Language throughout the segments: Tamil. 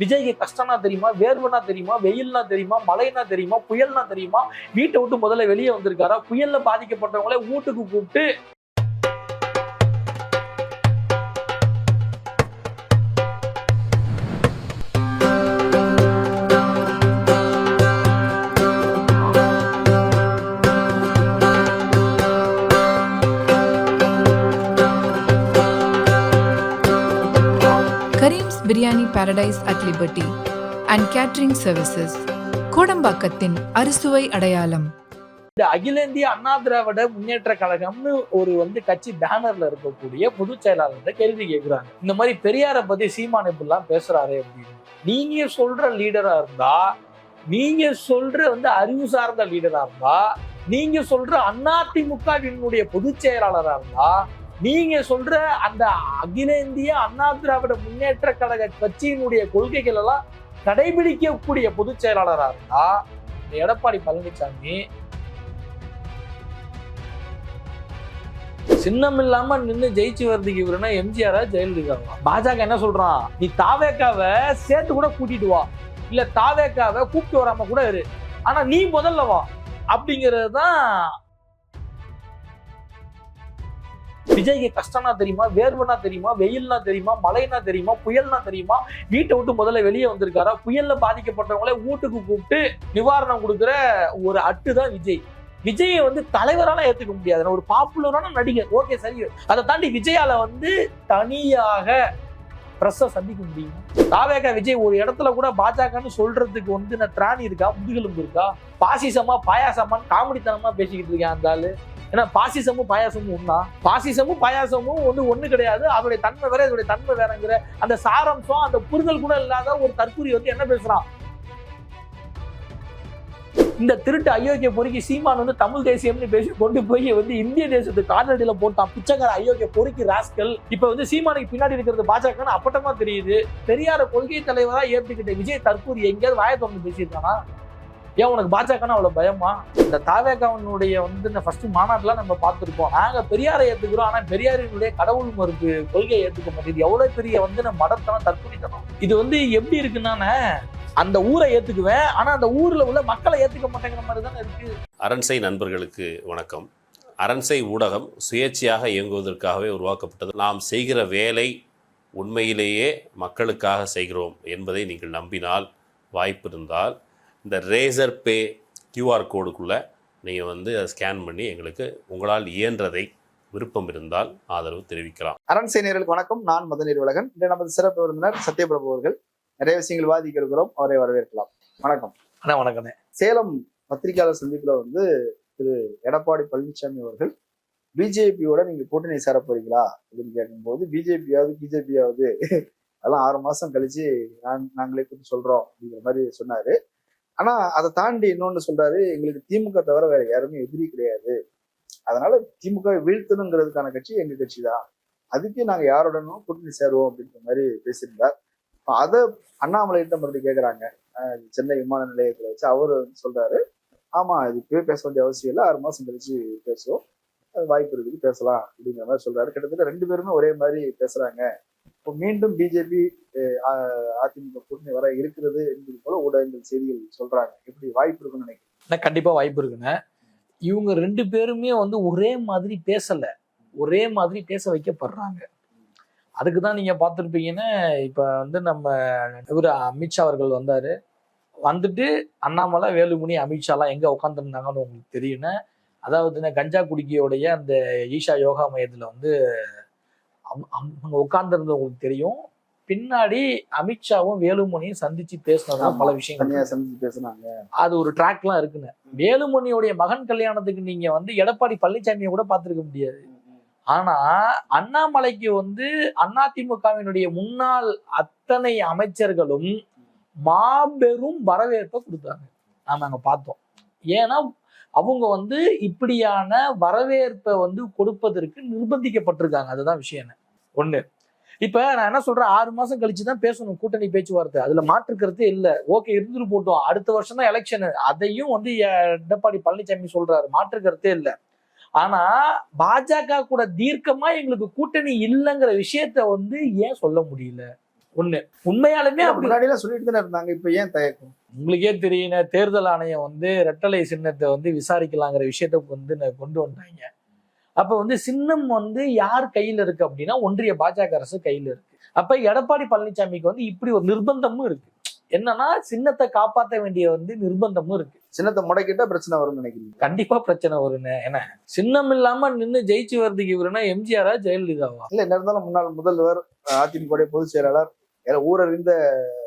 விஜய்க்கு கஷ்டம்னா தெரியுமா? வேர்வனா தெரியுமா? வெயில்னா தெரியுமா? மழைனா தெரியுமா? புயல்னா தெரியுமா? வீட்டை விட்டு முதல்ல வெளியே வந்திருக்காரா? புயல்ல பாதிக்கப்பட்டவங்களே வீட்டுக்கு கூப்பிட்டு Kareem's biryani at Liberty and catering services கோடம்பாக்கத்தின் அறுசுவை அடையாளம் இந்த அகில இந்திய அண்ணா திராவிட முன்னேற்ற கழகம்னு ஒரு வந்து கட்சி பேனர்ல இருக்கக்கூடிய பொதுச் செயலாளர்கிட்ட கேள்வி கேட்கிறாங்க இந்த மாதிரி பெரியாரை பத்தி சீமான் இப்படிலாம் பேசுறாரு அப்படின்னு. நீங்க சொல்ற லீடரா இருந்தா நீங்க சொல்ற வந்து அறிவு சார்ந்த லீடரா இருந்தா நீங்க சொல்ற அதிமுகவினுடைய பொதுச் செயலாளரா இருந்தா நீங்க சொல்ற அந்த அகில இந்திய அண்ணா திராவிட முன்னேற்ற கழக கட்சியினுடைய கொள்கைகள் எல்லாம் கடைபிடிக்கக்கூடிய பொதுச் செயலாளரா இருந்தா இந்த எடப்பாடி பழனிசாமி சின்னம் இல்லாம நின்னு ஜெயிச்சு வர்றதுக்கு இவருன்னா எம்ஜிஆரா ஜெயலலிதாவா? பாஜக என்ன சொல்றான்? நீ தாவேக்காவை சேர்த்து கூட கூட்டிட்டு வா. இல்ல தாவேக்காவை கூப்பிட்டு வராம கூட இரு. ஆனா நீ முதல்ல வா. அப்படிங்கிறது தான் விஜய்க்கு கஷ்டம்னா தெரியுமா? வேர்வனா தெரியுமா? வெயில்னா தெரியுமா? மழைனா தெரியுமா? புயல்னா தெரியுமா? வீட்டை விட்டு முதல்ல வெளியே வந்திருக்காரா? புயல்ல பாதிக்கப்பட்டவங்களே வீட்டுக்கு கூப்பிட்டு நிவாரணம் கொடுக்குற ஒரு அட்டு தான் விஜய். விஜயை வந்து தலைவரால ஏத்துக்க முடியாது. ஒரு பாப்புலரான நடிகர் ஓகே சரி. அதை தாண்டி விஜயால வந்து தனியாக பிரஸ்ஸை சந்திக்க முடியும்? தாவேகா விஜய் ஒரு இடத்துல கூட பாஜகன்னு சொல்றதுக்கு வந்து நான் திராணி இருக்கா? முதுகெலும்பு இருக்கா? பாசிசமா பாயாசமான்னு காமெடித்தனமா பேசிக்கிட்டு இருக்கேன் அந்த ஆளு. ஏன்னா பாசிசமும் பாயாசமும் ஒன்றா பாசிசமும் பாயாசமும் வந்து ஒன்று கிடையாது. அதோடைய தன்மை வேற இதோடைய தன்மை வேறங்கிற அந்த சாரம்சம் அந்த புரிதல் கூட இல்லாத ஒரு தற்கூரி வந்து என்ன பேசுகிறான் இந்த திருட்டு அயோக்கிய பொறுக்கி சீமான் வந்து தமிழ் தேசியம்னு பேசி கொண்டு போய் வந்து இந்திய தேசத்துக்கு காலடியில போட்டான். பிச்சைக்கார அயோக்கிய பொறுக்கி ராஸ்கல். இப்ப வந்து சீமானுக்கு பின்னாடி இருக்கிறது பாஜகன்னு அப்பட்டமா தெரியுது. பெரியார கொள்கை தலைவரா ஏத்துக்கிட்ட விஜய் தற்பூரி எங்கேயாவது வாய திறந்து பேசியிருக்கானா? ஏன் உனக்கு பாஜகனா அவ்வளவு பயமா? இந்த தாவேகாவனுடைய வந்து இந்த ஃபர்ஸ்ட் மாநாட்டுலாம் நம்ம பார்த்துருப்போம். நாங்க பெரியாரை ஏத்துக்கிறோம். ஆனா பெரியாரினுடைய கடவுள் மறுப்பு கொள்கையை ஏத்துக்க மாட்டேங்குது. எவ்வளவு பெரிய வந்து நம்ம மடத்தனம் தற்கொலைத்தனம். இது வந்து எப்படி இருக்குன்னா அந்த ஊரை ஏத்துக்குவேன். ஆனா அந்த ஊர்ல உள்ள மக்களை ஏத்துக்க மாட்டேங்கிற மாதிரி தானே இருக்கு. அரண்சை நண்பர்களுக்கு வணக்கம். அரண்சை ஊடகம் சுயேட்சையாக இயங்குவதற்காகவே உருவாக்கப்பட்டது. நாம் செய்கிற வேலை உண்மையிலேயே மக்களுக்காக செய்கிறோம் என்பதை நீங்கள் நம்பினால் வாய்ப்பு இருந்தால் இந்த ரேசர் பே கியூஆர் கோடுக்குள்ளே நீங்கள் வந்து அதை ஸ்கேன் பண்ணி எங்களுக்கு உங்களால் இயன்றதை விருப்பம் இருந்தால் ஆதரவு தெரிவிக்கலாம். அரண்சை நேயர்களுக்கு வணக்கம். நான் மதநீர் உலகன் இன்று நமது சிறப்பு விருந்தினர் சத்யபிரபு அவர்கள் நிறைய விஷயங்கள் வாதிக்க இருக்கிறோம். அவரை வரவேற்கலாம். வணக்கம். அண்ணா வணக்கண்ணே. சேலம் பத்திரிகையாளர் சந்திப்புல வந்து திரு. எடப்பாடி பழனிசாமி அவர்கள் பிஜேபியோட நீங்க கூட்டணி சேர போறீங்களா? அப்படின்னு கேட்கும்போது பிஜேபியாவது பிஜேபியாவது. அதெல்லாம் ஆறு மாசம் கழிச்சு நான் நாங்களே கூப்பிட்டு சொல்றோம் அப்படிங்கிற மாதிரி சொன்னாரு. ஆனா அதை தாண்டி இன்னொன்னு சொல்றாரு எங்களுக்கு திமுக தவிர வேற யாருமே எதிரி கிடையாது. அதனால திமுக வீழ்த்தணுங்கிறதுக்கான கட்சி எங்க கட்சி தான். அதுக்கு நாங்க யாருடனும் கூட்டணி சேருவோம் அப்படின்ற மாதிரி பேசியிருந்தார். அதை அண்ணாமலைகிட்ட மறுபடியும் கேட்குறாங்க சென்னை விமான நிலையத்துல வச்சு அவரு வந்து சொல்றாரு. ஆமா இது இப்பவே பேச வேண்டிய அவசியம் இல்லை. ஆறு மாசம் கழிச்சு பேசுவோம். அது வாய்ப்பு இருக்குது பேசலாம் அப்படிங்கிற மாதிரி சொல்றாரு. கிட்டத்தட்ட ரெண்டு பேருமே ஒரே மாதிரி பேசுறாங்க. இப்போ மீண்டும் பிஜேபி அதிமுக கூட்டணி வர இருக்கிறது என்பது போல ஊடகங்கள் செய்திகள் சொல்றாங்க. எப்படி வாய்ப்பு இருக்குன்னு நினைக்கிறேன் கண்டிப்பா வாய்ப்பு இருக்குண்ணே இவங்க ரெண்டு பேருமே வந்து ஒரே மாதிரி பேசல. ஒரே மாதிரி பேச வைக்கப்படுறாங்க. அதுக்கு தான் நீங்க பார்த்துருப்பீங்கன்னா இப்போ வந்து நம்ம இவர் அமித்ஷா அவர்கள் வந்தாரு. வந்துட்டு அண்ணாமலை வேலுமணி அமித்ஷாலாம் எங்க உட்காந்துருந்தாங்கன்னு உங்களுக்கு தெரியும்னா அதாவது கஞ்சா குடிக்கியோடைய அந்த ஈஷா யோகா மையத்துல வந்து அவங்க- உங்களுக்கு தெரியும். பின்னாடி அமித்ஷாவும் வேலுமணியும் சந்திச்சு பேசினதா பல விஷயங்கள். சந்திச்சு பேசுனாங்க. அது ஒரு ட்ராக்லாம் இருக்குன்னு. வேலுமணியோடைய மகன் கல்யாணத்துக்கு நீங்க வந்து எடப்பாடி பழனிசாமியை கூட பார்த்திருக்க முடியாது. ஆனா அண்ணாமலைக்கு வந்து அதிமுகவினுடைய முன்னாள் அத்தனை அமைச்சர்களும் மாபெரும் வரவேற்பை கொடுத்தாங்க. நாம அங்க பார்த்தோம். ஏன்னா அவங்க வந்து இப்படியான வரவேற்பை வந்து கொடுப்பதற்கு நிர்பந்திக்கப்பட்டிருக்காங்க. அதுதான் விஷயம் என்ன? ஒண்ணு. இப்ப நான் என்ன சொல்றேன்? ஆறு மாசம் கழிச்சு தான் பேசணும் கூட்டணி பேச்சுவார்த்தை. அதுல மாற்றுக்கிறது இல்ல. ஓகே இருந்துட்டு போட்டோம். அடுத்த வருஷம் தான் எலெக்ஷன் அதையும் வந்து எ- எடப்பாடி பழனிசாமி சொல்றாரு. மாற்றுக்கிறதே இல்ல. ஆனா பாஜக கூட தீர்க்கமா எங்களுக்கு கூட்டணி இல்லைங்கிற விஷயத்த வந்து ஏன் சொல்ல முடியல? ஒண்ணு. உண்மையாலுமே முன்னாடி சொல்லிட்டு தானே இருந்தாங்க இப்ப ஏன் தயக்கம்? உங்களுக்கே தெரியும் தேர்தல் ஆணையம் வந்து ரெட்டலை சின்னத்தை வந்து விசாரிக்கலாங்கிற விஷயத்த வந்து கொண்டு வந்தாங்க அப்ப வந்து சின்னம் வந்து யார் கையில இருக்கு அப்படின்னா ஒன்றிய பாஜக அரசு கையில இருக்கு. அப்ப எடப்பாடி பழனிசாமிக்கு வந்து இப்படி ஒரு நிர்பந்தமும் இருக்கு. என்னன்னா சின்னத்தை காப்பாற்ற வேண்டிய வந்து நிர்பந்தமும் இருக்கு. சின்னத்தை முடக்கிட்டா பிரச்சனை வரும்னு நினைக்கிறீங்க? கண்டிப்பா பிரச்சனை வரும்னு. ஏன்னா சின்னம் இல்லாம நின்னு ஜெயிச்சு வர்றதுக்கு இவருன்னா எம்ஜிஆரா ஜெயலலிதாவா? இல்ல என்ன இருந்தாலும் முன்னாள் முதல்வர் அதிமுக பொதுச் செயலாளர் எல்லாம் ஊரறிந்த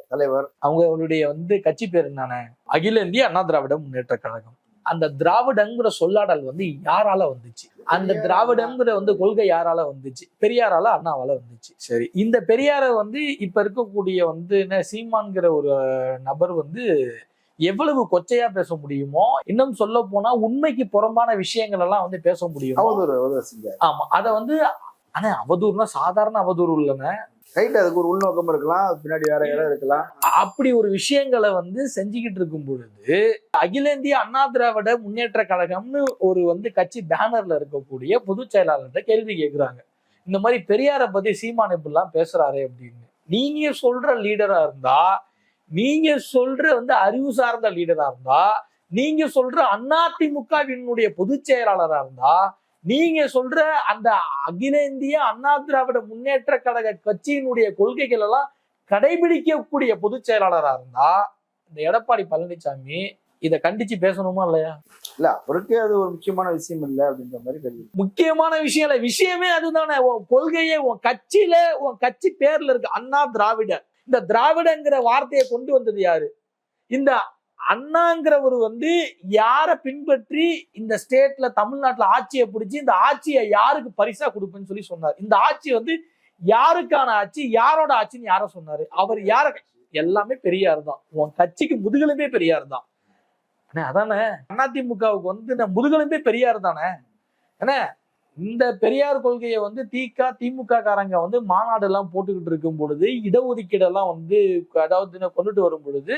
தலைவர். அவங்களுடைய வந்து கட்சி பேர் என்னன்னா அகில இந்திய அண்ணா திராவிட முன்னேற்ற கழகம். அந்த திராவிடங்கிற சொல்லாடல் வந்து யாரால வந்துச்சு? அந்த திராவிடங்கிற வந்து கொள்கை யாரால வந்துச்சு? பெரியாரால அண்ணாவால வந்துச்சு. சரி இந்த பெரியாரை வந்து இப்ப இருக்கக்கூடிய வந்து என்ன சீமான்கிற ஒரு நபர் வந்து எவ்வளவு கொச்சையா பேச முடியுமோ இன்னும் சொல்ல போனா உண்மைக்கு புறம்பான விஷயங்கள் எல்லாம் வந்து பேச முடியும்? ஆமா அத வந்து ஆனா அவதூறுனா சாதாரண அவதூறு இல்லைங்க ரைட் அதுக்கு ஒரு உள்நோக்கம் இருக்கலாம் பின்னாடி வேற இடம் இருக்கலாம். அப்படி ஒரு விஷயங்களை வந்து செஞ்சுக்கிட்டு இருக்கும் பொழுது அகில இந்திய அண்ணா திராவிட முன்னேற்ற கழகம்னு ஒரு வந்து கட்சி பேனர்ல இருக்கக்கூடிய பொதுச் செயலாளர்கிட்ட கேள்வி கேட்கிறாங்க இந்த மாதிரி பெரியாரை பத்தி சீமான் இப்படிலாம் பேசுறாரு அப்படின்னு. நீங்க சொல்ற லீடரா இருந்தா நீங்க சொல்ற வந்து அறிவு சார்ந்த லீடரா இருந்தா நீங்க சொல்ற அதிமுகவினுடைய பொதுச் செயலாளரா இருந்தா நீங்க சொல்ற அந்த அகில இந்திய அண்ணா திராவிட முன்னேற்ற கழக கட்சியினுடைய கொள்கைகள் எல்லாம் கடைபிடிக்கக்கூடிய பொதுச் செயலாளரா இருந்தா இந்த எடப்பாடி பழனிசாமி இத கண்டிச்சு பேசணுமா இல்லையா? இல்ல அவருக்கே அது ஒரு முக்கியமான விஷயம் இல்ல அப்படின்ற மாதிரி கேள்வி. முக்கியமான விஷயம் இல்ல. விஷயமே அதுதானே. உன் கொள்கையே உன் கட்சியில உன் கட்சி பேர்ல இருக்கு அண்ணா திராவிட இந்த திராவிடங்கிற வார்த்தையை கொண்டு வந்தது யாரு? இந்த அண்ணாங்கிறவர் வந்து யாரை பின்பற்றி இந்த ஸ்டேட்ல தமிழ்நாட்டுல ஆட்சியை பிடிச்சி இந்த ஆட்சியை யாருக்கு பரிசா கொடுப்பேன்னு சொல்லி சொன்னார். இந்த ஆட்சி வந்து யாருக்கான ஆட்சி யாரோட ஆட்சின்னு யார சொன்னாரு. அவர் யார எல்லாமே பெரியார் தான். உன் கட்சிக்கு முதுகெலும்பே பெரியார் தான். அண்ணே, அதானே? அதிமுகவுக்கு வந்து இந்த முதுகெலும்பே பெரியார் தானே? ஏன்னா இந்த பெரியார் கொள்கையை வந்து திக திமுக காரங்க வந்து மாநாடு எல்லாம் போட்டுக்கிட்டு இருக்கும் பொழுது இடஒதுக்கீடெல்லாம் வந்து அதாவது கொண்டுட்டு வரும் பொழுது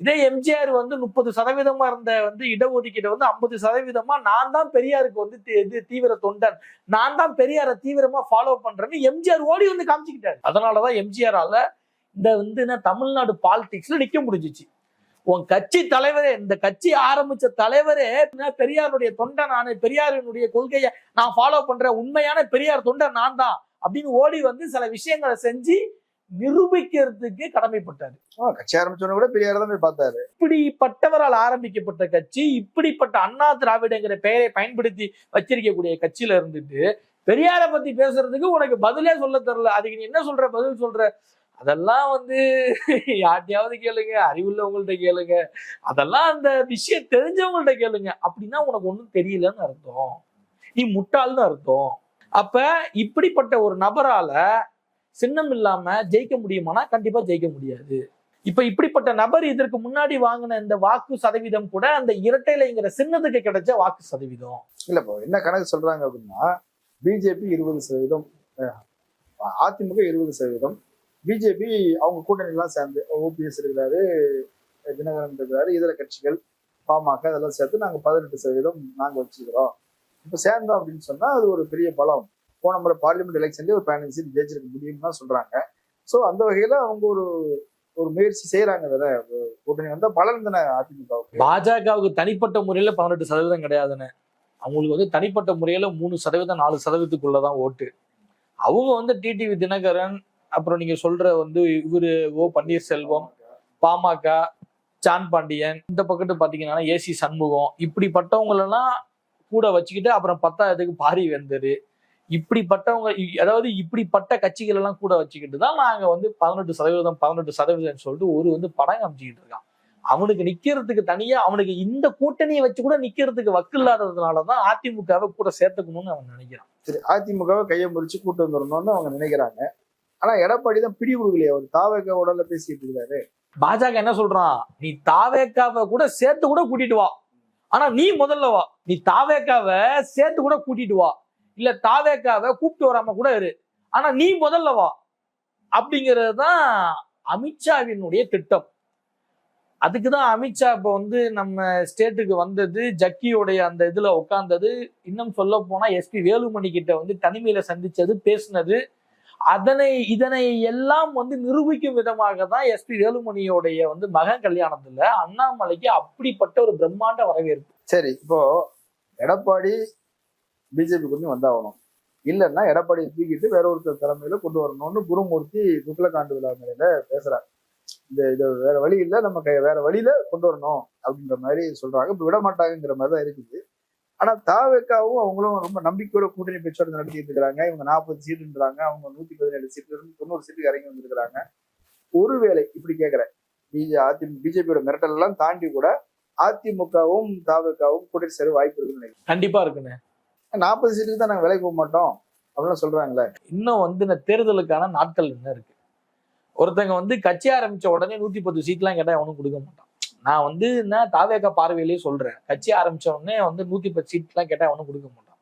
இதே எம்ஜிஆர் வந்து முப்பது சதவீதமா இருந்த வந்து இடஒதுக்கீடு வந்து ஐம்பது சதவீதமா நான் தான் பெரியாருக்கு வந்து இது தீவிர தொண்டன். நான் தான் பெரியாரை தீவிரமா ஃபாலோ பண்றேன்னு எம்ஜிஆர் ஓடி வந்து காமிச்சுக்கிட்டாரு. அதனாலதான் எம்ஜிஆரால இந்த வந்து என்ன தமிழ்நாடு பாலிடிக்ஸ்ல நிக்க முடிஞ்சிச்சு. உன் கட்சி தலைவரே இந்த கட்சி ஆரம்பிச்ச தலைவரே பெரியாருடைய தொண்டை நான் பெரியாரினுடைய கொள்கையை நான் ஃபாலோ பண்றேன். உண்மையான பெரியார் தொண்டை நான் தான் அப்படின்னு ஓடி வந்து சில விஷயங்களை செஞ்சு நிரூபிக்கிறதுக்கு கடமைப்பட்டார். கட்சி ஆரம்பிச்சவன கூட பெரியார் தான் பார்த்தாரு. இப்படிப்பட்டவரால் ஆரம்பிக்கப்பட்ட கட்சி இப்படிப்பட்ட அண்ணா திராவிடங்கிற பெயரை பயன்படுத்தி வச்சிருக்கக்கூடிய கட்சியில இருந்துட்டு பெரியார பத்தி பேசுறதுக்கு உனக்கு பதிலே சொல்ல தெரியல. அதுக்கு நீ என்ன சொல்ற? பதில் சொல்ற. அதெல்லாம் வந்து யார்ட்டையாவது கேளுங்க அறிவுள்ளவங்கள்ட்ட கேளுங்க. அதெல்லாம் அந்த விஷயம் தெரிஞ்சவங்கள்ட்ட கேளுங்க. அப்படின்னா உனக்கு ஒண்ணும் தெரியலன்னு அர்த்தம். நீ முட்டாள்னு அர்த்தம். அப்ப இப்படிப்பட்ட ஒரு நபரால சின்னம் இல்லாம ஜெயிக்க முடியுமானா கண்டிப்பா ஜெயிக்க முடியாது. இப்ப இப்படிப்பட்ட நபர் இதற்கு முன்னாடி வாங்கின இந்த வாக்கு சதவீதம் கூட அந்த இரட்டைலைங்கிற சின்னத்துக்கு கிடைச்ச வாக்கு சதவீதம். இல்ல இப்போ என்ன கணக்கு சொல்றாங்க அப்படின்னா பிஜேபி இருபது சதவீதம் அதிமுக இருபது சதவீதம் பிஜேபி அவங்க கூட்டணிலாம் சேர்ந்து ஓபிஎஸ் இருக்கிறாரு தினகரன் இருக்கிறாரு இதர கட்சிகள் பாமக இதெல்லாம் சேர்த்து நாங்கள் பதினெட்டு சதவீதம் நாங்கள் வச்சுக்கிறோம் இப்போ சேர்ந்தோம் அப்படின்னு சொன்னால் அது ஒரு பெரிய பலம். போன முறை பார்லிமெண்ட் எலெக்ஷன்லேயே ஒரு பதினஞ்சு சீட் ஜெயிச்சிருக்க முடியும்னு தான் சொல்கிறாங்க ஸோ அந்த வகையில் அவங்க ஒரு ஒரு முயற்சி செய்யறாங்க தானே கூட்டணி வந்தா பலன் தானே அதிமுகவுக்கு? பாஜகவுக்கு தனிப்பட்ட முறையில பதினெட்டு சதவீதம் கிடையாதுன்னு. அவங்களுக்கு வந்து தனிப்பட்ட முறையில மூணு சதவீதம் நாலு சதவீதத்துக்குள்ளதான் ஓட்டு. அவங்க வந்து டிடிவி தினகரன் அப்புறம் நீங்க சொல்ற வந்து இவரு ஓ பன்னீர்செல்வம் பாமக சான் பாண்டியன் இந்த பக்கத்து பாத்தீங்கன்னா ஏசி சண்முகம் இப்படிப்பட்டவங்களெல்லாம் கூட வச்சுக்கிட்டு அப்புறம் பத்தாயிரத்துக்கு பாரி வெந்தரு. இப்படிப்பட்டவங்க அதாவது இப்படிப்பட்ட கட்சிகள் எல்லாம் கூட வச்சுக்கிட்டு தான் நாங்க வந்து பதினெட்டு சதவீதம் பதினெட்டு சதவீதம் சொல்லிட்டு ஒரு வந்து படம் காமிச்சுக்கிட்டு இருக்கான். அவனுக்கு நிக்கிறதுக்கு தனியா அவனுக்கு இந்த கூட்டணியை வச்சு கூட நிக்கிறதுக்கு வக்கு இல்லாததுனாலதான் அதிமுகவை கூட சேர்த்துக்கணும்னு அவன் நினைக்கிறான். சரி அதிமுகவை கையை முறிச்சு கூட்டு வந்துடணும்னு அவங்க நினைக்கிறாங்க. ஆனா எடப்பாடி தான் பிடி கொடுக்கலையே அவர் தாவக உடல்ல பேசிட்டு இருக்காரு. பாஜக என்ன சொல்றான்? நீ தாவேக்காவை கூட சேர்த்து கூட கூட்டிட்டு வா. ஆனா நீ முதல்ல வா. நீ தாவேக்காவை சேர்த்து கூட கூட்டிட்டு வா. இல்ல தாவேக்காவை கூப்பிட்டு வராம கூட இரு. ஆனா நீ முதல்ல வா. அப்படிங்கிறது தான் அமித்ஷாவினுடைய திட்டம். அதுக்குதான் அமித்ஷா இப்ப வந்து நம்ம ஸ்டேட்டுக்கு வந்தது ஜக்கியோடைய அந்த இதுல உட்கார்ந்தது இன்னும் சொல்ல போனா எஸ்பி வேலுமணி கிட்ட வந்து தனிமையில சந்திச்சது பேசினது. அதனை இதனை எல்லாம் வந்து நிரூபிக்கும் விதமாக தான் எஸ்பி வேலுமணியோடைய வந்து மகன் கல்யாணத்துல அண்ணாமலைக்கு அப்படிப்பட்ட ஒரு பிரம்மாண்ட வரவேற்பு. சரி இப்போ எடப்பாடி பிஜேபி கொஞ்சம் வந்தாகணும். இல்லைன்னா எடப்பாடி தூக்கிட்டு வேற ஒருத்தர் தலைமையில கொண்டு வரணும்னு குருமூர்த்தி துக்ளகாண்டு விழா மேல பேசுறாங்க இந்த இது வேற வழி இல்லை நம்ம கை- வேற வழியில கொண்டு வரணும் அப்படின்ற மாதிரி சொல்றாங்க. இப்ப விட மாட்டாங்கங்கிற மாதிரி தான் இருக்குது. ஆனா தாவேக்காவும் அவங்களும் ரொம்ப நம்பிக்கையோட கூட்டணி பேச்சுவார்த்தை நடத்திட்டு இருக்கிறாங்க. இவங்க நாற்பது சீட்டுன்றாங்க அவங்க நூத்தி பதினேழு சீட்டு இருந்து தொண்ணூறு சீட்டுக்கு இறங்கி வந்திருக்கிறாங்க. ஒருவேளை இப்படி கேட்கிறேன். பிஜே அதிமுக பிஜேபியோட மிரட்டல் எல்லாம் தாண்டி கூட அதிமுகவும் தாவேக்காவும் கூட்டணி சேர வாய்ப்பு இருக்குன்னு நினைக்கிறேன். கண்டிப்பா இருக்குண்ணே. நாற்பது சீட்டுக்கு தான் நாங்கள் விலை போக மாட்டோம் அப்படின்னு சொல்றாங்களே. இன்னும் வந்து இந்த தேர்தலுக்கான நாட்கள் என்ன இருக்கு. ஒருத்தங்க வந்து கட்சி ஆரம்பிச்ச உடனே நூத்தி பத்து சீட்லாம் கேட்டா அவனும் கொடுக்க மாட்டான். நான் வந்து என்ன தாவேக்கா பார்வையிலேயே சொல்றேன். கட்சி ஆரம்பிச்ச உடனே வந்து நூத்தி பத்து சீட்லாம் கேட்டா அவனும் கொடுக்க மாட்டான்.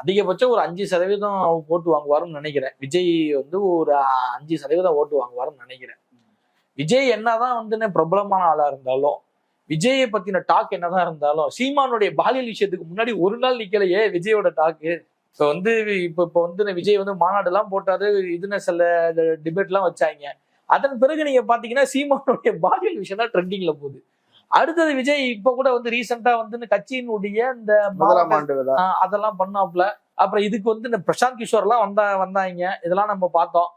அதிகபட்சம் ஒரு அஞ்சு சதவீதம் ஓட்டு வாங்குவாருன்னு நினைக்கிறேன். விஜய் வந்து ஒரு அஞ்சு சதவீதம் ஓட்டு வாங்குவாருன்னு நினைக்கிறேன். விஜய் என்னதான் வந்து பிரபலமான ஆளா இருந்தாலும் விஜயை பத்தின டாக் என்னதான் இருந்தாலும் சீமானுடைய பாலியல் விஷயத்துக்கு முன்னாடி ஒரு நாள் நிக்கலையே விஜயோட டாக்கு இப்போ வந்து இப்போ இப்போ வந்து விஜய் வந்து மாநாடு எல்லாம் போட்டாரு இதுன்னு சில டிபேட் எல்லாம் வச்சாங்க. அதன் பிறகு நீங்க பாத்தீங்கன்னா சீமானுடைய பாலியல் விஷயம் தான் ட்ரெண்டிங்ல போகுது. அடுத்தது விஜய் இப்ப கூட வந்து ரீசெண்டா வந்து கட்சியினுடைய இந்த அதெல்லாம் பண்ணாப்ல அப்புறம் இதுக்கு வந்து இந்த பிரசாந்த் கிஷோர் எல்லாம் வந்தா வந்தாங்க. இதெல்லாம் நம்ம பார்த்தோம்.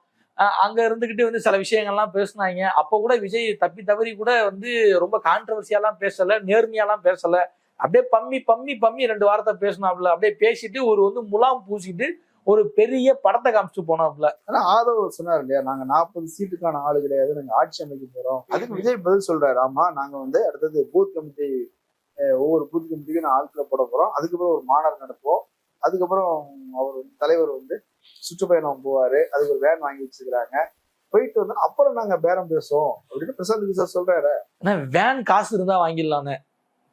அங்க இருந்துகிட்டு வந்து சில விஷயங்கள்லாம் பேசினாங்க. அப்ப கூட விஜய் தப்பி தவறி கூட வந்து ரொம்ப கான்ட்ரவர்சியாலாம் பேசல நேர்மையாலாம் பேசல. அப்படியே பம்மி பம்மி பம்மி ரெண்டு வாரத்தை பேசினாப்ல அப்படியே பேசிட்டு ஒரு வந்து முலாம் பூசிட்டு ஒரு பெரிய படத்தை காமிச்சு போனாப்ல ஆனா ஆதவ சொன்னார் இல்லையா நாங்க நாற்பது சீட்டுக்கான ஆளு கிடையாது நாங்க ஆட்சி அமைக்க போறோம். அதுக்கு விஜய் பதில் சொல்றாரு ஆமா நாங்க வந்து அடுத்தது பூத் கமிட்டி ஒவ்வொரு பூத் கமிட்டிக்கும் நான் ஆட்களை போட போறோம். அதுக்கப்புறம் ஒரு மாநாடு நடப்போம் அதுக்கப்புறம் அவர் தலைவர் வந்து சுற்றுப்பயணம் போவாரு. அதுக்கு ஒரு வேன் வாங்கி வச்சிருக்கிறாங்க. போயிட்டு வந்து அப்புறம் நாங்க பேரம் பேசுவோம். அப்படின்னு பிரசாந்த் கிஷோர் சொல்றாரு. வேன் காசு இருந்தா வாங்கிடலான்னு.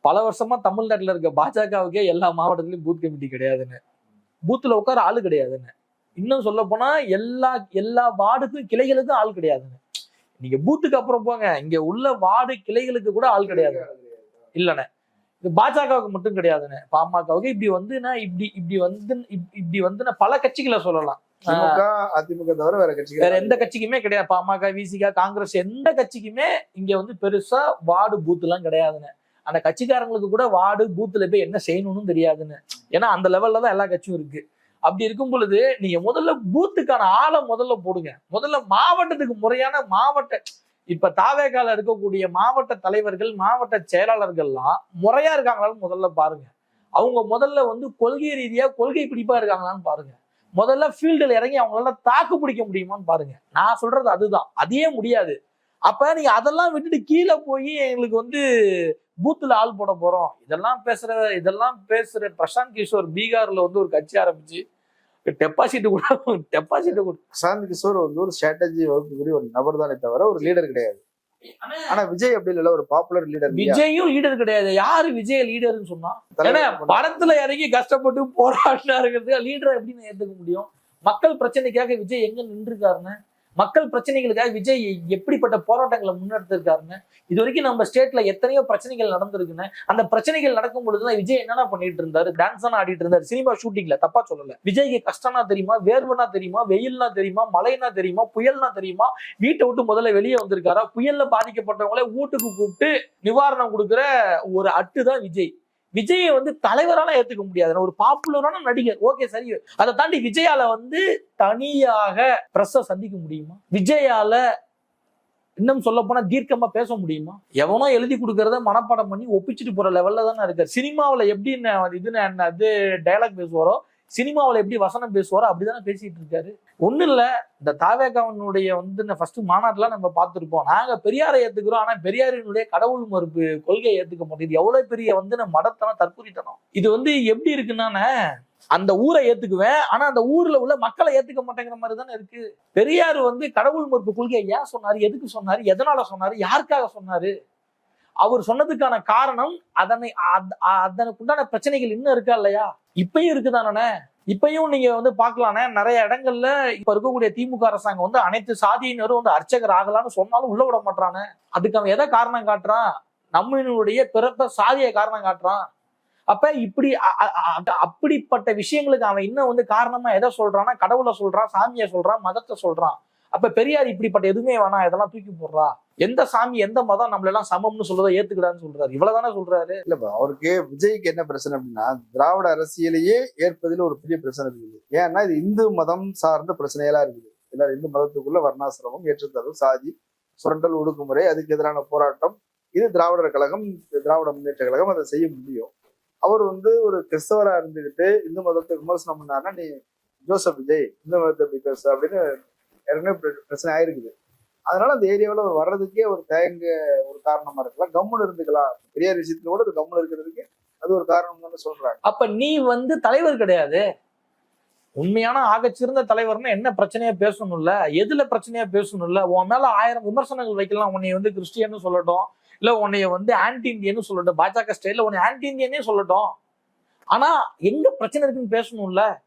பல வருஷமா தமிழ்நாட்டுல இருக்க பாஜகவுக்கே எல்லா மாவட்டத்திலயும் பூத் கமிட்டி கிடையாதுன்னு. பூத்துல உட்கார ஆளு கிடையாதுன்னு. இன்னும் சொல்ல போனா எல்லா எல்லா வார்டுக்கும் கிளைகளுக்கும் ஆள் கிடையாதுன்னு. நீங்க பூத்துக்கு அப்புறம் போங்க. இங்க உள்ள வார்டு கிளைகளுக்கு கூட ஆள் கிடையாது. இல்லண்ணே. இது பாஜகவுக்கு மட்டும் கிடையாதுண்ணே பாமகவுக்கு. இப்படி வந்துன்னா இப்படி இப்படி வந்து இப்- இப்படி வந்து பல கட்சிகளை சொல்லலாம். திமுக அதிமுக தவிர வேற வேற கட்சிகள் எந்த கட்சிக்குமே கிடையாது. பாமக விசிக காங்கிரஸ் எந்த கட்சிக்குமே இங்க வந்து பெருசா வார்டு பூத் எல்லாம் கிடையாதுன்னு. அந்த கட்சிக்காரங்களுக்கு கூட வார்டு பூத்துல போய் என்ன செய்யணும்னு தெரியாதுன்னு. ஏன்னா அந்த லெவல்ல தான் எல்லா கட்சியும் இருக்கு. அப்படி இருக்கும் பொழுது நீங்க முதல்ல பூத்துக்கான ஆளை முதல்ல போடுங்க. முதல்ல மாவட்டத்துக்கு முறையான மாவட்ட இப்ப தாவேக்கால இருக்கக்கூடிய மாவட்ட தலைவர்கள் மாவட்ட செயலாளர்கள்லாம் முறையா இருக்காங்களான்னு முதல்ல பாருங்க. அவங்க முதல்ல வந்து கொள்கை ரீதியா கொள்கை பிடிப்பா இருக்காங்களான்னு பாருங்க. முதல்ல ஃபீல்டில் இறங்கி அவங்களால தாக்கு பிடிக்க முடியுமான்னு பாருங்க. நான் சொல்றது அதுதான். அதே முடியாது. அப்ப நீங்க அதெல்லாம் விட்டுட்டு கீழே போய் எங்களுக்கு வந்து பூத்துல ஆள் போட போறோம். இதெல்லாம் பேசுற இதெல்லாம் பேசுற பிரசாந்த் கிஷோர் பீகார்ல வந்து ஒரு கட்சி ஆரம்பிச்சு டெபாசிட் கூட டெபாசிட் கூட. பிரசாந்த் கிஷோர் வந்து ஒரு ஸ்ட்ராட்டஜி வகுக்கக்கூடிய ஒரு நபர் தானே தவிர ஒரு லீடர் கிடையாது. ஆனா விஜய் அப்படி இல்ல ஒரு பாப்புலர் லீடர் விஜயும் லீடர் கிடையாது. யாரு விஜய் லீடர்னு சொன்னா? படத்துல இறங்கி கஷ்டப்பட்டு போராடினாருங்கிறது லீடரை எப்படி நான் ஏத்துக்க முடியும்? மக்கள் பிரச்சனைக்காக விஜய் எங்க நின்றுருக்காருன்னு? மக்கள் பிரச்சனைகளுக்காக விஜய் எப்படிப்பட்ட போராட்டங்களை முன்னெடுத்திருக்காருன்னு இது வரைக்கும் நம்ம ஸ்டேட்ல எத்தனையோ பிரச்சனைகள் நடந்திருக்குன்னு அந்த பிரச்சனைகள் நடக்கும் பொழுதுதான் விஜய் என்னென்ன பண்ணிட்டு இருந்தாரு டான்ஸ் ஆடிட்டு இருந்தாரு சினிமா ஷூட்டிங்ல தப்பா சொல்லல. விஜய்க்கு கஷ்டம்னா தெரியுமா வேர்வனா தெரியுமா வெயில்னா தெரியுமா மழைனா தெரியுமா புயல்னா தெரியுமா வீட்டை விட்டு முதல்ல வெளியே வந்திருக்காரா புயல்ல பாதிக்கப்பட்டவங்களை வீட்டுக்கு கூப்பிட்டு நிவாரணம் கொடுக்குற ஒரு அட்டு தான் விஜய். விஜயை வந்து தலைவரால ஏத்துக்க முடியாது. ஒரு பாப்புலரான நடிகர். ஓகே சரி. அதை தாண்டி விஜயால வந்து தனியாக பிரஸ்ஸ சந்திக்க முடியுமா? விஜயால இன்னும் சொல்ல போனா தீர்க்கமா பேச முடியுமா? எவனோ எழுதி கொடுக்கறத மனப்பாடம் பண்ணி ஒப்பிச்சுட்டு போற லெவல்ல தானே இருக்காரு. சினிமாவில் எப்படி ந- இது என்ன அது பேசுவாரோ சினிமாவில் எப்படி வசனம் பேசுவாரோ அப்படிதானே பேசிட்டு இருக்காரு. ஒன்றும் இல்லை இந்த தாவேகாவனுடைய வந்து ஃபர்ஸ்ட் மாநாட்டில் நம்ம பார்த்துருப்போம். நாங்கள் பெரியாரை ஏற்றுக்கிறோம் ஆனால் பெரியாரினுடைய கடவுள் மறுப்பு கொள்கையை ஏற்றுக்க மாட்டேங்குது. எவ்வளோ பெரிய வந்து நம்ம மடத்தனம் தற்கொலைத்தனம் இது வந்து எப்படி இருக்குன்னா அந்த ஊரை ஏத்துக்குவேன் ஆனா அந்த ஊர்ல உள்ள மக்களை ஏத்துக்க மாட்டேங்கிற மாதிரி தானே இருக்கு. பெரியார் வந்து கடவுள் மறுப்பு கொள்கையை ஏன் சொன்னாரு எதுக்கு சொன்னாரு எதனால சொன்னாரு யாருக்காக சொன்னாரு? அவர் சொன்னதுக்கான காரணம் அதனை அதனுக்குண்டான பிரச்சனைகள் இன்னும் இருக்கா இல்லையா? இப்பயும் இருக்குதானே இப்பயும் நீங்க வந்து பாக்கலாம்னா நிறைய இடங்கள்ல இப்ப இருக்கக்கூடிய திமுக அரசாங்கம் வந்து அனைத்து சாதியினரும் வந்து அர்ச்சகர் ஆகலாம்னு சொன்னாலும் உள்ள விட மாட்டானே அதுக்கு அவன் எதை காரணம் காட்டுறான்? நம்மளுடைய பிறப்ப சாதியை காரணம் காட்டுறான். அப்ப இப்படி அ- அப்படிப்பட்ட விஷயங்களுக்கு அவன் இன்னும் வந்து காரணமா எதை சொல்றான்னா கடவுளை சொல்றான் சாமியை சொல்றான் மதத்தை சொல்றான். அப்ப பெரியார் இப்படிப்பட்ட எதுவுமே வேணாம் இதெல்லாம் தூக்கி போடுறா. எந்த சாமி எந்த மதம் நம்மள எல்லாம் சமம்னு சொல்றதை ஏத்துக்கிடான்னு சொல்றாரு. இவ்வளவுதானே சொல்றாரு? இல்ல அவருக்கு விஜய்க்கு என்ன பிரச்சனை அப்படின்னா திராவிட அரசியலையே ஏற்பதில் ஒரு பெரிய பிரச்சனை இருக்குது. ஏன்னா இது இந்து மதம் சார்ந்த பிரச்சனையெல்லாம் இருக்குது. எல்லாரும் இந்து மதத்துக்குள்ள வர்ணாசிரமம் ஏற்றத்தாழ்வு சாதி சுரண்டல் ஒடுக்குமுறை அதுக்கு எதிரான போராட்டம். இது திராவிடர் கழகம் திராவிட முன்னேற்ற கழகம் அதை செய்ய முடியும். அவர் வந்து ஒரு கிறிஸ்தவரா இருந்துகிட்டு இந்து மதத்தை விமர்சனம் பண்ணாருன்னா நீ ஜோசப் விஜய் இந்து மதத்தை எப்படி பேச அப்படின்னு ஏற்கனவே பிரச்சனை ஆயிருக்குது. அதனால அந்த ஏரியாவில் வர்றதுக்கே ஒரு தயங்க ஒரு காரணமா இருக்கலாம். கம்முன்னு இருந்துக்கலாம். பெரியார் விஷயத்துல கூட ஒரு கம்முன்னு இருக்கிறதுக்கு அது ஒரு காரணம் தான் சொல்றாங்க. அப்ப நீ வந்து தலைவர் கிடையாது. உண்மையான ஆகச்சிறந்த தலைவர்னா என்ன பிரச்சனையா பேசணும்ல? எதுல பிரச்சனையா பேசணும்ல? உன் மேல ஆயிரம் விமர்சனங்கள் வைக்கலாம். உன்னை வந்து கிறிஸ்டியன்னு சொல்லட்டும். இல்ல உன்னைய வந்து ஆன்டி இந்தியன்னு சொல்லட்டும். பாஜக ஸ்டைல உன்னை ஆன்டி இந்தியனே சொல்லட்டும். ஆனா எங்க பிரச்சனை இருக்குன்னு பேசணும்ல?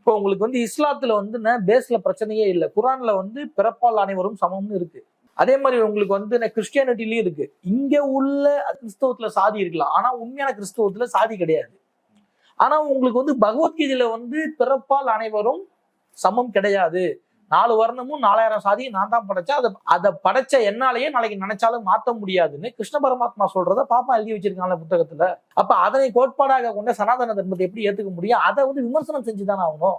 இப்போ உங்களுக்கு வந்து இஸ்லாத்துல வந்து பேஸ்ல பிரச்சனையே இல்லை. குரான்ல வந்து பிறப்பால் அனைவரும் சமம்னு இருக்கு. அதே மாதிரி உங்களுக்கு வந்து கிறிஸ்டியானிட்டிலயும் இருக்கு. இங்க உள்ள கிறிஸ்தவத்துல சாதி இருக்கலாம். ஆனா உண்மையான கிறிஸ்தவத்துல சாதி கிடையாது. ஆனா உங்களுக்கு வந்து பகவத்கீதையில வந்து பிறப்பால் அனைவரும் சமம் கிடையாது. நாலு வருணமும் நாலாயிரம் சாதியும் நான் தான் படைச்சேன். அதை அதை படைச்ச என்னாலேயே நாளைக்கு நினைச்சாலும் மாற்ற முடியாதுன்னு கிருஷ்ண பரமாத்மா சொல்றத பாப்பா எழுதி வச்சிருக்காங்க புத்தகத்துல. அப்ப அதனை கோட்பாடாக கொண்ட சனாதன தர்மத்தை எப்படி ஏத்துக்க முடியும்? அதை வந்து விமர்சனம் செஞ்சுதானே ஆகணும்.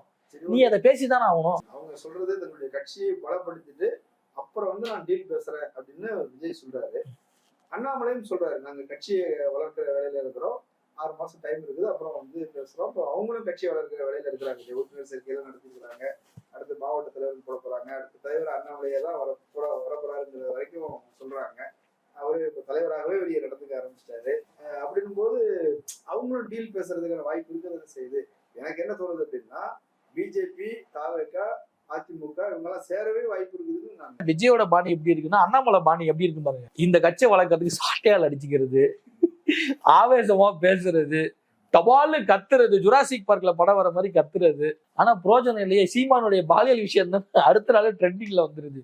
நீ அதை பேசிதானே ஆகணும். அவங்க சொல்றது தன்னுடைய கட்சியை பலப்படுத்திட்டு அப்புறம் வந்து நான் டீல் பேசுறேன் அப்படின்னு விஜய் சொல்றாரு. அண்ணாமலையும் சொல்றாரு நாங்க கட்சியை வளர்க்கிற வேலையில இருக்கிறோம். ஆறு மாசம் டைம் இருக்குது. அப்புறம் வந்து பேசுறோம். அப்புறம் அவங்களும் கட்சி வளர்க்கிற வேலையில இருக்கிறாங்க. உறுப்பினர் சேர்க்கையெல்லாம் நடத்திக்கிறாங்க அடுத்து மாவட்ட தலைவர் போட போறாங்க. அடுத்து தலைவர் அண்ணாமலையை தான் வர போட வரப்போறாருங்கிற வரைக்கும் சொல்றாங்க. அவரு இப்ப தலைவராகவே வெளியே நடந்துக்க ஆரம்பிச்சிட்டாரு. அப்படின்னும் போது அவங்களும் டீல் பேசுறதுக்கான வாய்ப்பு இருக்கிறது செய்யுது எனக்கு என்ன தோணுது அப்படின்னா பிஜேபி தாவேகா அதிமுக இவங்கெல்லாம் சேரவே வாய்ப்பு இருக்குதுன்னு விஜயோட பாணி எப்படி இருக்குன்னா அண்ணாமலை பாணி எப்படி இருக்கு பாருங்க. இந்த கட்சியை வளர்க்கறதுக்கு சாட்டையால் அடிச்சுக்கிறது. ஆவேசமா பேசுறது தபால் கத்துறது ஜுராசிக் பார்க்ல படம் வர மாதிரி கத்துறது. ஆனா புரோஜனம் இல்லையே சீமானுடைய பாலியல் விஷயம் தான் அடுத்த நாள் ட்ரெண்டிங்ல வந்துருது.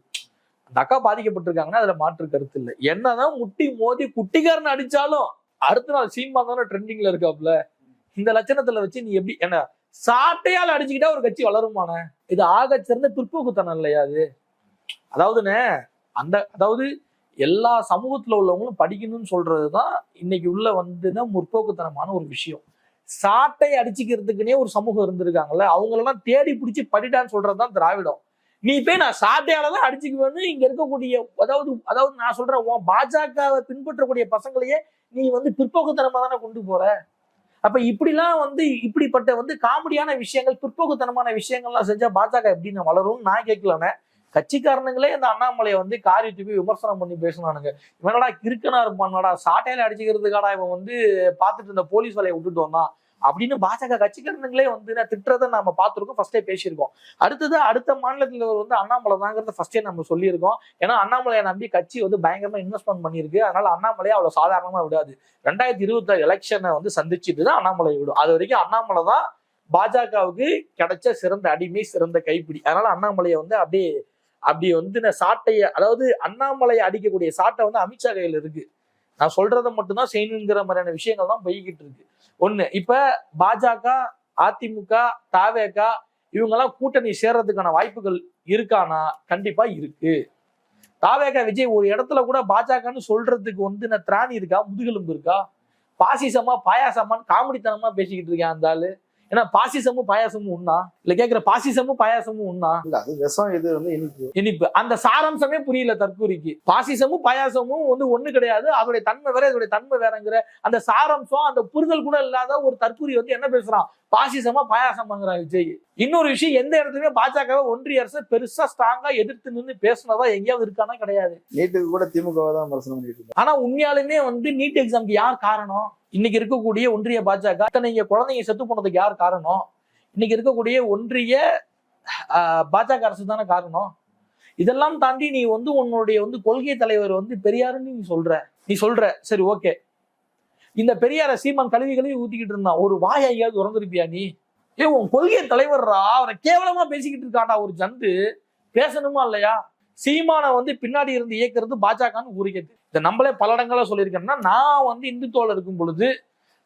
அந்த அக்கா பாதிக்கப்பட்டிருக்காங்கன்னா அதுல மாற்று கருத்து இல்லை. என்னதான் முட்டி மோதி குட்டிக்காரன் அடிச்சாலும் அடுத்த நாள் சீமான் தானே ட்ரெண்டிங்ல இருக்காப்ல. இந்த லட்சணத்துல வச்சு நீ எப்படி என்ன சாட்டையால் அடிச்சுக்கிட்டா ஒரு கட்சி வளருமான இது ஆக சிறந்த பிற்போக்குத்தனம் இல்லையா அது? அதாவதுண்ணே அந்த அதாவது எல்லா சமூகத்தில் உள்ளவங்களும் படிக்கணும்னு சொல்றதுதான் இன்னைக்கு உள்ள வந்துதான் முற்போக்குத்தனமான ஒரு விஷயம். சாட்டை அடிச்சுக்கிறதுக்குனே ஒரு சமூகம் இருந்திருக்காங்கல்ல அவங்களெல்லாம் தேடி பிடிச்சி படிட்டான்னு சொல்றதுதான் திராவிடம். நீ போய் நான் சாட்டையால தான் அடிச்சுக்குவேன்னு இங்க இருக்கக்கூடிய அதாவது அதாவது நான் சொல்றேன் உன் பாஜகவை பின்பற்றக்கூடிய பசங்களையே நீ வந்து பிற்போக்குத்தனமா தானே கொண்டு போற? அப்ப இப்படிலாம் வந்து இப்படிப்பட்ட வந்து காமெடியான விஷயங்கள் பிற்போக்குத்தனமான விஷயங்கள்லாம் செஞ்சா பாஜக எப்படின்னு வளரும்னு நான் கேட்கலண்ணே. கட்சிக்காரனுங்களே இந்த அண்ணாமலையை வந்து காரி தூக்கி விமர்சனம் பண்ணி பேசினானுங்க. இவனடா கிறுக்கனா இருப்பான்டா சாட்டையில அடிச்சுக்கிறதுக்காடா இவன் வந்து பார்த்துட்டு இருந்த போலீஸ் வேலையை விட்டுட்டு வந்தான் அப்படின்னு பாஜக கட்சிக்காரனுங்களே வந்து திட்டுறதை நம்ம பார்த்துருக்கோம் ஃபர்ஸ்டே பேசியிருக்கோம். அடுத்தது அடுத்த மாநிலத்தில் வந்து அண்ணாமலை தாங்கிறத ஃபர்ஸ்டே நம்ம சொல்லியிருக்கோம். ஏன்னா அண்ணாமலையை நம்பி கட்சி வந்து பயங்கரமா இன்வெஸ்ட்மெண்ட் பண்ணியிருக்கு. அதனால அண்ணாமலையை அவ்வளவு சாதாரணமா விடாது. ரெண்டாயிரத்தி இருபத்தாறு எலெக்ஷனை வந்து சந்திச்சுட்டு தான் அண்ணாமலை விடும். அது வரைக்கும் அண்ணாமலை தான் பாஜகவுக்கு கிடைச்ச சிறந்த அடிமை சிறந்த கைப்பிடி. அதனால அண்ணாமலையை வந்து அப்படியே அப்படி வந்து நான் சாட்டைய அதாவது அண்ணாமலையை அடிக்கக்கூடிய சாட்டை வந்து அமித்ஷா கையில இருக்கு. நான் சொல்றதை மட்டும்தான் செய்யணுங்கிற மாதிரியான விஷயங்கள் தான் போய்கிட்டு இருக்கு. ஒண்ணு இப்ப பாஜக அதிமுக தாவேக இவங்கெல்லாம் கூட்டணி சேர்றதுக்கான வாய்ப்புகள் இருக்கானா? கண்டிப்பா இருக்கு. தாவேக விஜய் ஒரு இடத்துல கூட பாஜகன்னு சொல்றதுக்கு வந்து நான் திராணி இருக்கா? முதுகெலும்பு இருக்கா? பாசிசமா பாயாசமான்னு காமெடித்தனமா பேசிக்கிட்டு இருக்கேன் அந்த ஆளு? ஏன்னா பாசிசமும் பாயாசமும் உண்ணா இல்ல கேக்குற பாசிசமும் பாயாசமும் உண்ணா இல்ல அது விஷம் இது வந்து இனிப்பு. இனிப்பு. அந்த சாராம்சமே புரியல தற்கூரிக்கு. பாசிசமும் பாயாசமும் வந்து ஒண்ணு கிடையாது. அதோடைய தன்மை வேற இதோடைய தன்மை வேறங்கிற அந்த சாராம்சம் அந்த புரிதல் கூட இல்லாத ஒரு தற்கூரி வந்து என்ன பேசுறான்? பாசிசமா பாயாசமாங்கிறான் விஜய். இன்னொரு விஷயம் எந்த இடத்துலயுமே பாஜகவை ஒன்றிய அரசு பெருசா ஸ்ட்ராங்கா எதிர்த்து நின்று பேசுனதா எங்கேயாவது இருக்கானா கிடையாது. நீட்டுக்கு கூட திமுகவை தான் விமர்சனம் பண்ணிட்டு ஆனா உண்மையாலுமே வந்து நீட் எக்ஸாம்க்கு யார் காரணம்? இன்னைக்கு இருக்கக்கூடிய ஒன்றிய பாஜக இங்க குழந்தைங்க செத்து போனதுக்கு யார் காரணம்? இன்னைக்கு இருக்கக்கூடிய ஒன்றிய பாஜக அரசு தானே காரணம்? இதெல்லாம் தாண்டி நீ வந்து உன்னுடைய வந்து கொள்கை தலைவர் வந்து பெரியாருன்னு நீ சொல்ற. நீ சொல்ற. சரி ஓகே இந்த பெரியார சீமான் கழுவி கழுவி ஊத்திக்கிட்டு இருந்தான். ஒரு வாய் ஐயாவது உறந்துருப்பியா நீ? ஏ உன் கொள்கை தலைவர்ரா அவரை கேவலமா பேசிக்கிட்டு இருக்காண்டா ஒரு ஜந்து பேசணுமா இல்லையா? சீமானை வந்து பின்னாடி இருந்து இயக்குறது பாஜகன்னு உரிக்கிறது இதை நம்மளே பல இடங்கள சொல்லியிருக்கேன்னா நான் வந்து இந்துத்துவில் இருக்கும் பொழுது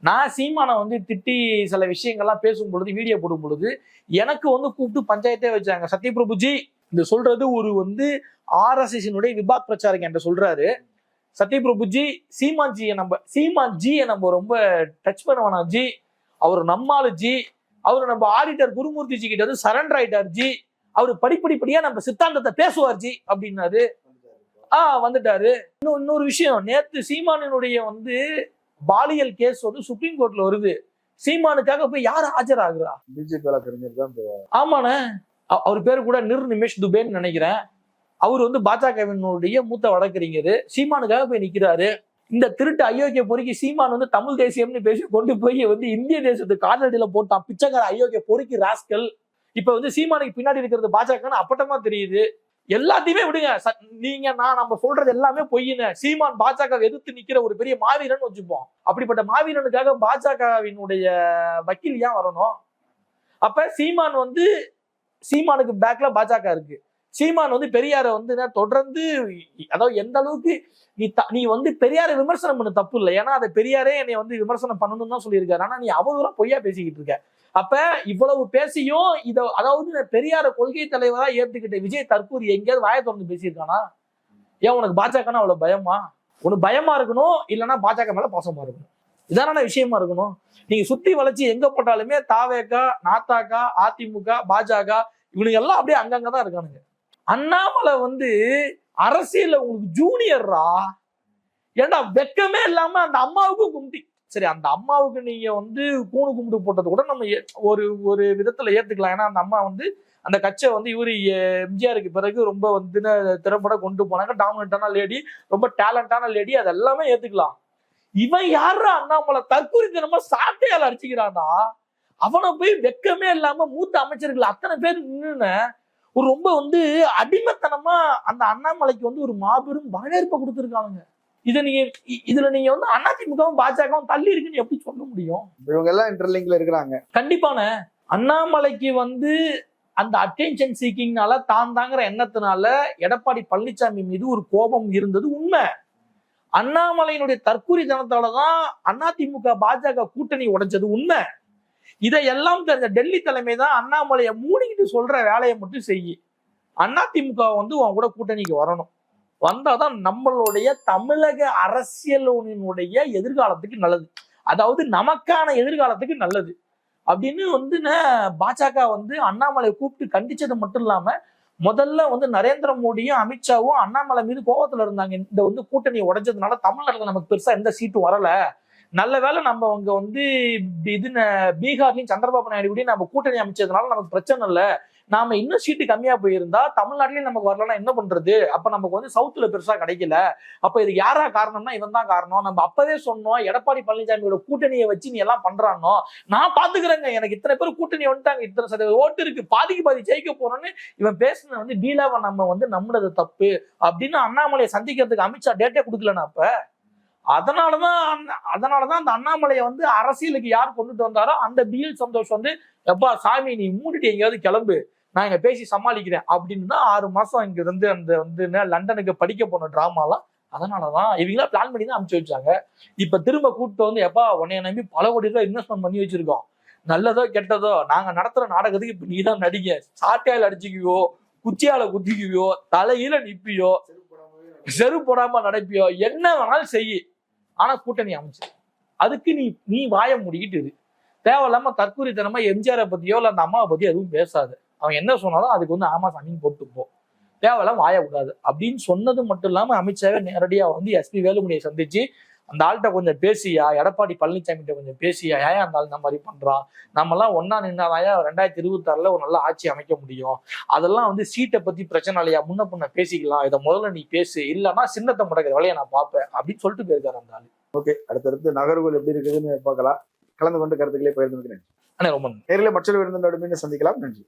நான் சீமானை வந்து திட்டி சில விஷயங்கள்லாம் பேசும் பொழுது வீடியோ போடும் பொழுது எனக்கு வந்து கூப்பிட்டு பஞ்சாயத்தே வச்சாங்க. சத்யபிரபுஜி இந்த சொல்றது ஒரு வந்து ஆர்எஸ்எஸ்னுடைய விபாக் பிரச்சாரக் என்கிட்ட சொல்றாரு. சத்யபிரபுஜி சீமான் ஜியை நம்ம சீமான் ஜியை நம்ம ரொம்ப டச் பண்ண வேணாம் ஜி? அவர் நம்மாளு ஜி. அவர் நம்ம ஆடிட்டர் குருமூர்த்தி ஜி கிட்ட வந்து சரண்டர் ஆயிட்டார் ஜி. அவர் படிப்படிப்படியா நம்ம சித்தாந்தத்தை பேசுவார் ஜி அப்படின்னாரு. ஆ வந்துட்டாரு. இன்னும் இன்னொரு விஷயம் நேத்து சீமானினுடைய வந்து பாலியல் கேஸ் வந்து சுப்ரீம் கோர்ட்ல வருது. சீமானுக்காக போய் யார் ஆஜராகுறா? பிஜேபி ஆமாண்ணே. அவர் பேர் கூட நிர் நிமேஷ் துபேன்னு நினைக்கிறேன். அவர் வந்து பாஜகவினுடைய மூத்த வழக்கறிஞர். சீமானுக்காக போய் நிற்கிறாரு இந்த திருட்டு அயோக்கிய பொறுக்கி சீமான் வந்து தமிழ் தேசியம்னு பேசி கொண்டு போய் வந்து இந்திய தேசத்து காலடியில போட்டான் பிச்சைக்கார அயோக்கிய பொறுக்கி ராஸ்கல். இப்ப வந்து சீமானுக்கு பின்னாடி இருக்கிறது பாஜகன்னு அப்பட்டமா தெரியுது. எல்லாத்தையுமே விடுங்க. நீங்க நான் நம்ம சொல்றது எல்லாமே பொய்யுன்னு சீமான் பாஜக எதிர்த்து நிக்கிற ஒரு பெரிய மாவீரன் வச்சுப்போம். அப்படிப்பட்ட மாவீரனுக்காக பாஜகவினுடைய வக்கீல் ஏன் வரணும்? அப்ப சீமான் வந்து சீமானுக்கு பேக்ல பாஜக இருக்கு. சீமான் வந்து பெரியாரை வந்து என்ன தொடர்ந்து அதாவது எந்த அளவுக்கு நீ த- நீ வந்து பெரியாரை விமர்சனம் பண்ண தப்பு இல்லை. ஏன்னா அதை பெரியாரே என்னை வந்து விமர்சனம் பண்ணணும்னு தான் சொல்லியிருக்காரு. ஆனா நீ அவதூறம் பொய்யா பேசிக்கிட்டு இருக்க. அப்ப இவ்வளவு பேசியும் இத அதாவது நான் பெரியார கொள்கை தலைவரா ஏத்துக்கிட்ட விஜய் தற்போது எங்கேயாவது வாயை திறந்து பேசியிருக்கானா? ஏன் உனக்கு பாஜகனா அவ்வளவு பயமா? உனக்கு பயமா இருக்கணும் இல்லைன்னா பாஜக மேல பாசமா இருக்கணும். இதான விஷயமா இருக்கணும். நீங்க சுத்தி வளைச்சு எங்க போட்டாலுமே தாவேக்கா நாத்தாக்கா அதிமுக பாஜக இவனுங்க எல்லாம் அப்படியே அங்கங்கதான் இருக்கானுங்க. அண்ணாமலை வந்து அரசியல்ல உங்களுக்கு ஜூனியர்ரா ஏன்டா வெக்கமே இல்லாம அந்த அம்மாவுக்கும் கும்பிட்டி சரி அந்த அம்மாவுக்கு நீங்க வந்து கூணு கும்பிட்டு போட்டது கூட நம்ம ஏ- ஒரு ஒரு விதத்துல ஏத்துக்கலாம். ஏன்னா அந்த அம்மா வந்து அந்த கட்சியை வந்து இவரு எம்ஜிஆருக்கு பிறகு ரொம்ப வந்து திறம்பட கொண்டு போனாங்க. டாமினண்டான லேடி ரொம்ப டேலண்டான லேடி அதெல்லாமே ஏத்துக்கலாம். இவன் யாரா அண்ணாமலை? தற்குறித்தனமா சாட்டையால் அடிச்சுக்கிறான்டா அவனை போய் வெக்கமே இல்லாம மூத்த அமைச்சர்கள் அத்தனை பேர் நின்னு ஒரு ரொம்ப வந்து அடிமைத்தனமா அந்த அண்ணாமலைக்கு வந்து ஒரு மாபெரும் வரவேற்பை கொடுத்துருக்கானுங்க இதை நீங்க இதுல நீங்க வந்து அதிமுகவும் பாஜகவும் தள்ளி இருக்குன்னு எப்படி சொல்ல முடியும்? இவங்க எல்லாம் இன்டர்லிங்க்ல இருக்கிறாங்க. கண்டிப்பான. அண்ணாமலைக்கு வந்து அந்த அட்டென்ஷன் சீக்கிங்னால தான் தாங்கிற எண்ணத்தினால எடப்பாடி பழனிசாமி மீது ஒரு கோபம் இருந்தது உண்மை. அண்ணாமலையினுடைய தற்கூரித்தனத்தாலதான் அதிமுக பாஜக கூட்டணி உடைஞ்சது உண்மை. இதையெல்லாம் தெரிஞ்ச டெல்லி தலைமை தான் அண்ணாமலையை மூடிக்கிட்டு சொல்ற வேலையை மட்டும் செய்யி. அதிமுக வந்து உன் கூட கூட்டணிக்கு வரணும். வந்தாதான் நம்மளுடைய தமிழக அரசியலினுடைய எதிர்காலத்துக்கு நல்லது. அதாவது நமக்கான எதிர்காலத்துக்கு நல்லது. அப்படின்னு வந்து பாஜக வந்து அண்ணாமலையை கூப்பிட்டு கண்டிச்சது மட்டும் இல்லாம முதல்ல வந்து நரேந்திர மோடியும் அமித்ஷாவும் அண்ணாமலை மீது கோபத்துல இருந்தாங்க. இந்த வந்து கூட்டணியை உடைஞ்சதுனால தமிழ்நாட்டில் நமக்கு பெருசா எந்த சீட்டும் வரல. நல்ல வேலை நம்ம அவங்க வந்து இது பீகார்லயும் சந்திரபாபு நாயுடு கூட நம்ம கூட்டணி அமைச்சதுனால நமக்கு பிரச்சனை இல்லை. நாம இன்னும் சீட்டு கம்மியா போயிருந்தா தமிழ்நாட்டிலயும் நமக்கு வரலன்னா என்ன பண்றது? அப்ப நமக்கு வந்து சவுத்துல பெருசா கிடைக்கல. அப்ப இது யாரா காரணம்னா இவன் தான் காரணம். நம்ம அப்பவே சொன்னோம் எடப்பாடி பழனிசாமியோட கூட்டணியை வச்சு நீ எல்லாம் பண்றானோ? நான் பாத்துக்கிறேங்க. எனக்கு இத்தனை பேர் கூட்டணி வந்துட்டாங்க. இத்தனை சதவீத ஓட்டு இருக்கு. பாதிக்கு பாதி ஜெயிக்க போறோம்னு இவன் பேசுன வந்து டீலாவை நம்ம வந்து நம்பினது தப்பு அப்படின்னு அண்ணாமலையை சந்திக்கிறதுக்கு அமித்ஷா டேட்டே கொடுக்கலனா அப்ப. அதனாலதான் அண்ணா- அதனாலதான் அந்த அண்ணாமலையை வந்து அரசியலுக்கு யார் கொண்டுட்டு வந்தாரோ அந்த பிஎல் சந்தோஷ் வந்து எப்பா சாமி நீ மூடிட்டு எங்கேயாவது கிளம்பு. நான் இங்க பேசி சமாளிக்கிறேன். அப்படின்னு தான் ஆறு மாசம் இங்க இருந்து அந்த வந்து லண்டனுக்கு படிக்க போன டிராமாலாம் அதனாலதான் இவங்களாம் பிளான் பண்ணி தான் அனுப்பிச்சு வச்சாங்க. இப்ப திரும்ப கூப்பிட்டு வந்து எப்பா உன்னைய நம்பி பல கோடி ரூபாய் இன்வெஸ்ட்மெண்ட் பண்ணி வச்சிருக்கோம். நல்லதோ கெட்டதோ நாங்க நடத்துற நாடகத்துக்கு இப்ப நீ தான் நடிங்க சாட்டையால அடிச்சுக்குவியோ குச்சியால குத்திக்குவியோ தலையில நிப்பியோ செரு போடாம நடப்பியோ என்ன வேணாலும் செய்யி ஆனா கூட்டணி அமைச்சு அதுக்கு நீ நீ வாய முடிக்கிட்டு இரு. தேவையில்லாம தற்கூரித்தனமா எம்ஜிஆரை பத்தியோ இல்ல அந்த அம்மாவை பத்தியோ எதுவும் பேசாது. அவன் என்ன சொன்னாலும் அதுக்கு வந்து ஆமா சாமின்னு போட்டு போ. தேவையில்லாம வாய அப்படின்னு சொன்னது மட்டும் இல்லாம அமித்ஷாவே நேரடியா வந்து எஸ்பி வேலுமணியை சந்திச்சு அந்த ஆள்கிட்ட கொஞ்சம் பேசியா? எடப்பாடி பழனிசாமிகிட்ட கொஞ்சம் பேசியா? ஏன் அந்த ஆள் இந்த மாதிரி பண்றான் நம்மலாம் ஒன்னா நின்னாதாயா ரெண்டாயிரத்தி இருபத்தாறுல ஒரு நல்ல ஆட்சி அமைக்க முடியும்? அதெல்லாம் வந்து சீட்டை பத்தி பிரச்சனை இல்லையா? முன்ன பின்ன பேசிக்கலாம். இதை முதல்ல நீ பேசு. இல்லைன்னா சின்னத்தை முடக்கிற வேலையை நான் பார்ப்பேன். அப்படின்னு சொல்லிட்டு போயிருக்காரு அந்த ஆளு. ஓகே. அடுத்தடுத்து நகர்வுகள் எப்படி இருக்குதுன்னு பார்க்கலாம். கலந்து கொண்டு கருத்துக்களை பகிர்ந்து ஆனா ரொம்ப. நேரில் மற்றொரு விருந்தினோடு மீண்டும் சந்திக்கலாம். நன்றி.